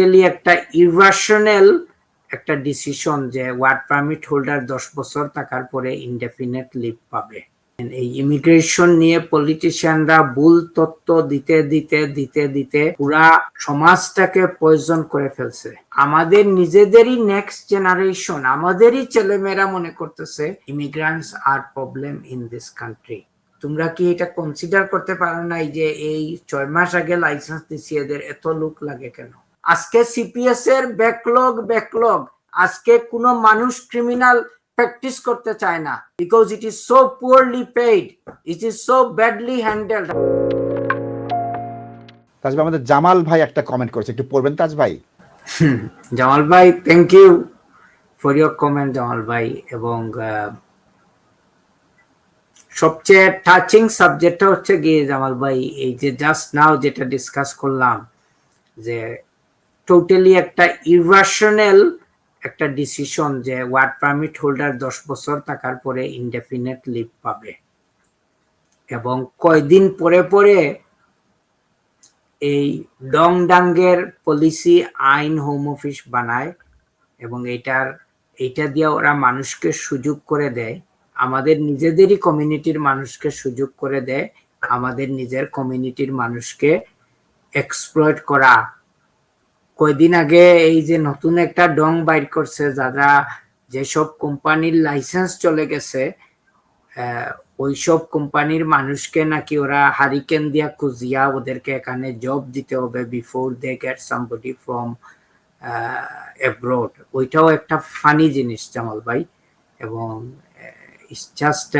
Totally একটা ইরভাশনাল একটা decision যে ওয়ার্ক পারমিট হোল্ডার দশ বছর থাকার পরে ইনডেফিনেট লিভ পাবে। এই ইমিগ্রেশন নিয়ে পলিটিশিয়ানরা ভুল তথ্য দিতে দিতে দিতে দিতে পুরা সমাজটাকে প্রয়োজন করে ফেলছে। আমাদের নিজেদেরই নেক্সট জেনারেশন আমাদেরই ছেলেমেয়েরা মনে করতেছে immigrants are problem in this country তোমরা কি এটা কনসিডার করতে পারো নাই যে এই ছয় মাস আগে লাইসেন্স দিছি, এদের এত লোক লাগে কেন? আজকে সিপিএস এর ব্যাকলগ ব্যাকলগ আজকে কোনো মানুষ ক্রিমিনাল প্র্যাকটিস করতে চায় না। Because it is so poorly paid it is so badly handled Taj ভাই আমাদের জামাল ভাই একটা কমেন্ট করেছে। একটু পড়বেন তাজ ভাই? জামাল ভাই thank you for your comment Jamal ভাই। এবং সবচেয়ে টাচিং সাবজেক্টটা হচ্ছে গিয়ে জামাল ভাই এই যে জাস্ট নাও যেটা ডিসকাস করলাম যে টোটালি একটা ইরভাশনাল একটা ডিসিশন যে ওয়ার্ড পারমিট হোল্ডার দশ বছর থাকার পরে ইনডেফিনেট লিভ পাবে। এবং কয়দিন পরে পরে এই ডং ডাঙ্গের পলিসি আইন হোম অফিস বানায় এবং এটার এটা দিয়ে ওরা মানুষকে সুযোগ করে দেয়। আমাদের নিজেদেরই কমিউনিটির মানুষকে সুযোগ করে দেয়। আমাদের নিজের কমিউনিটির মানুষকে এক্সপ্লয়েট করা কয়দিন আগে এই যে নতুন একটা ডং বাইর করছে, যারা যেসব কোম্পানির লাইসেন্স চলে গেছে ওইসব কোম্পানির মানুষকে নাকি ওরা হারিকেন দিয়া খুঁজিয়া ওদেরকে এখানে জব দিতে হবে before they get somebody from abroad ওইটাও একটা ফানি জিনিস, জামাল ভাই, এবং it's just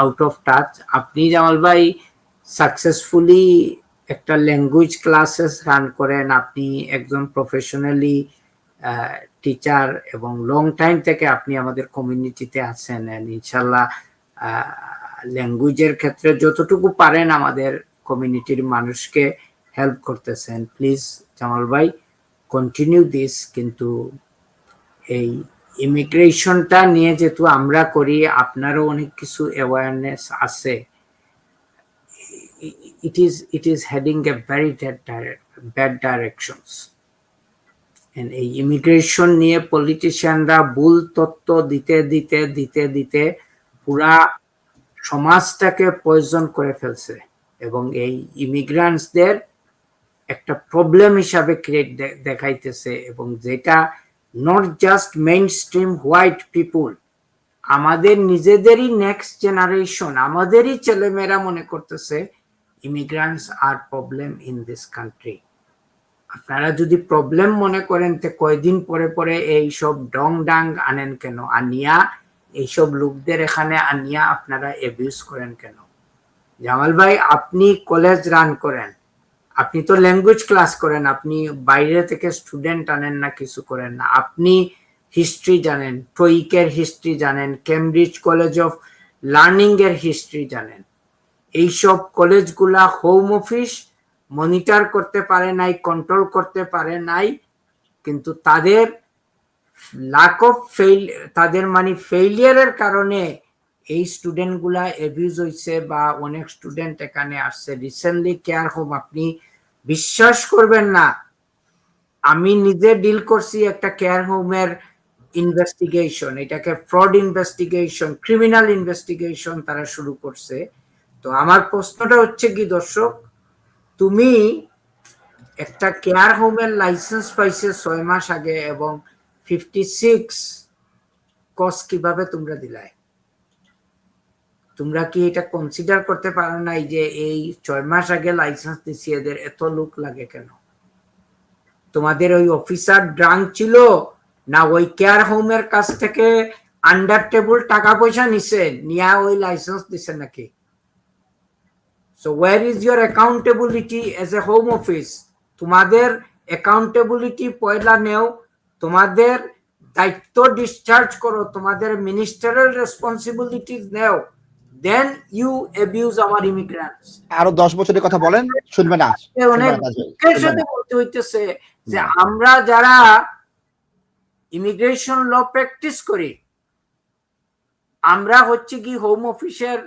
out of touch আপনি জামাল ভাই সাকসেসফুলি একটা ল্যাঙ্গুয়েজ ক্লাসেস রান করেন আপনি একজন প্রফেশনালি টিচার এবং লং টাইম থেকে আপনি আমাদের কমিউনিটিতে আছেন ইনশাল্লাহ ল্যাঙ্গুয়েজের ক্ষেত্রে যতটুকু পারেন আমাদের কমিউনিটির মানুষকে হেল্প করতেছেন। প্লিজ জামাল ভাই কন্টিনিউ দিস কিন্তু এই ইমিগ্রেশনটা নিয়ে যেহেতু আমরা করি, আপনারও অনেক কিছু অ্যাওয়ারনেস আছে। It is it is heading a very bad, dire- bad directions. And এই ইমিগ্রেশন নিয়ে পলিটিশিয়ানরা ভুল তথ্য দিতে দিতে দিতে দিতে পুরা সমাজটাকে প্রয়োজন করে ফেলছে। এবং এই ইমিগ্রান্টসদের একটা প্রবলেম হিসাবে ক্রিয়েট দেখাইতেছে। এবং যেটা not just mainstream white people আমাদের নিজেদেরই নেক্সট জেনারেশন আমাদেরই ছেলেমেয়েরা মনে করতেছে immigrants are problem in this country আপনারা যদি প্রবলেম মনে করেন তো কয়দিন পরে পরে এই সব ডং ডাং আনেন কেন? আনিয়া, এইসব লোকদের এখানে আনিয়া আপনারা অ্যাবিউজ করেন কেন? জামাল ভাই, আপনি কলেজ রান করেন। আপনি তো ল্যাঙ্গুয়েজ ক্লাস করেন, আপনি বাইরে থেকে স্টুডেন্ট আনেন না, কিছু করেন না। আপনি হিস্ট্রি জানেন টইকের হিস্ট্রি জানেন কেমব্রিজ কলেজ অফ লার্নিং এর হিস্ট্রি জানেন। এইসব কলেজগুলা হোম অফিস মনিটর করতে পারে নাই কন্ট্রোল করতে পারে নাই, কিন্তু তাদের লাক অফ ফেইল তাদের মানে ফেইলিয়ারের কারণে এই স্টুডেন্টগুলা অ্যাবিউজ হয়েছে বা অনেক স্টুডেন্ট এখানে আসছে। রিসেন্টলি কেয়ার হোম আপনি বিশ্বাস করবেন না, আমি নিজে ডিল করছি একটা কেয়ার হোমের ইনভেস্টিগেশন এটাকে ফ্রড ইনভেস্টিগেশন ক্রিমিনাল ইনভেস্টিগেশন তারা শুরু করছে। তো আমার প্রশ্নটা হচ্ছে কি, দর্শক, তুমি একটা কেয়ার হোমের লাইসেন্স পাইছে ছয় মাস আগে এবং ফিফটি সিক্স কস কীভাবে তোমরা দিলাই তোমরা কি এটা কনসিডার করতে পারো নাই যে এই ছয় মাস আগে লাইসেন্স দিছি, এদের এত লোক লাগে কেন? তোমাদের ওই অফিসার ড্রাঙ্ক ছিল, না ওই কেয়ার হোমের কাছ থেকে আন্ডার টেবল টাকা পয়সা নিছে, নিয়ে ওই লাইসেন্স দিছে নাকি? So where is your accountability as a home office তোমাদের অ্যাকাউন্টেবিলিটি পয়লা নেও তোমাদের দায়িত্ব ডিসচার্জ করো তোমাদের মিনিস্টারের রেসপন্সিবিলিটিস নেও। Then you abuse our immigrants আরও দশ বছরের কথা বলেন শুনবে না। অনেক সাথে। বলতে হইতেছে যে আমরা যারা ইমিগ্রেশন ল প্র্যাকটিস করি আমরা হচ্ছে কি হোম অফিসের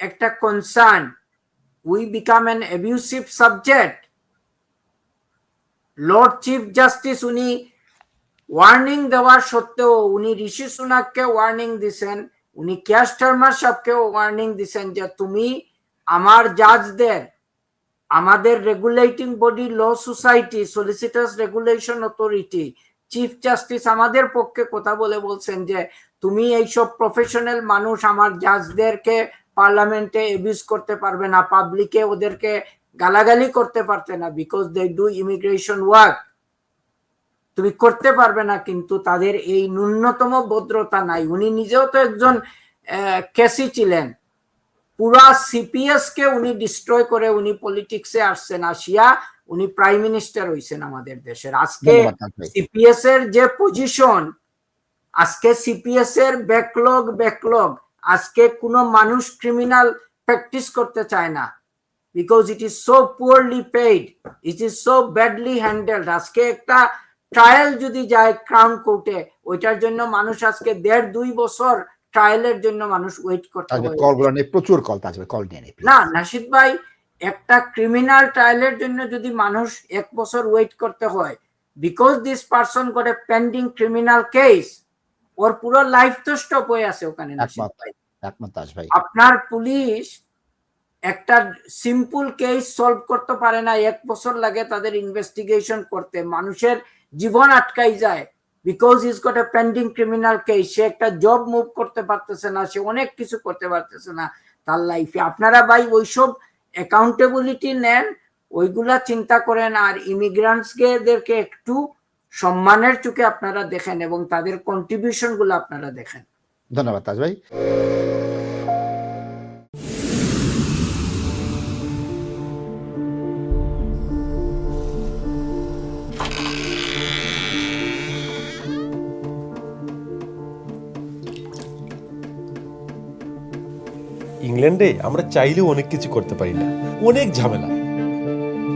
একটা concern we become an abusive subject lord chief justice উনি ওয়ার্নিং দেওয়ার সত্ত্বেও উনি ঋষি সুনাককে ওয়ার্নিং দিছেন, উনি ক্যাশ টার্মার ওয়ার্নিং দিছেন যে তুমি আমার জাজদের আমাদের regulating body law society solicitors regulation authority chief justice আমাদের পক্ষে কথা বলে বলছেন যে, তুমি এইসব প্রফেশনাল মানুষ, আমার জাজদেরকে পার্লামেন্টে এবিউজ করতে পারবে না পাবলিকে ওদেরকে গালাগালি করতে পারতে না because they do immigration work তুমি করতে পারবে না কিন্তু তাদের এই ন্যূনতম ভদ্রতা নাই। উনি নিজেও তো একজন কেসি ছিলেন। পুরা সিপিএস কে উনি ডিস্ট্রয় করে উনি পলিটিক্সে আসছেন। আসিয়া উনি প্রাইম মিনিস্টার হইছেন আমাদের দেশের। আজকে সিপিএস এর যে পজিশন আজকে সিপিএস এর ব্যাকলগ ব্যাকলগ আজকে কোনো মানুষ ক্রিমিনাল প্র্যাকটিস করতে চায় না। Because it is so poorly paid it is so badly handled আজকে একটা ট্রায়াল যদি যায় ক্রাউন কোর্টে ওইটার জন্য মানুষ আজকে দেড় দুই বছর ট্রায়ালের জন্য মানুষ ওয়েট করতে হবে কলগুলো নিয়ে প্রচুর কল ভাই কল নিয়ে না নাসিদ ভাই একটা ক্রিমিনাল ট্রায়ালের জন্য যদি মানুষ এক বছর ওয়েট করতে হয় because this person got a pending criminal case ওর পুরো লাইফ তো স্টপ হয়ে আছে ওখানে আপনার পুলিশ একটা সিম্পল কেস সলভ করতে পারে না এক বছর লাগে তাদের ইনভেস্টিগেশন করতে। মানুষের জীবন আটকাই যায় because is got a pending criminal case সে একটা জব মুভ করতে পারতেছে না সে অনেক কিছু করতে পারতেছে না তার লাইফে আপনারা ভাই ওইসব অ্যাকাউন্টেবিলিটি নেন ওইগুলা চিন্তা করেন আর ইমিগ্রান্টসকে একটু সম্মানের চোখে আপনারা দেখেন এবং তাদের কন্ট্রিবিউশনগুলো আপনারা দেখেন। ধন্যবাদ তাজ ভাই। ইংল্যান্ডে আমরা চাইলেও অনেক কিছু করতে পারি না। অনেক ঝামেলা।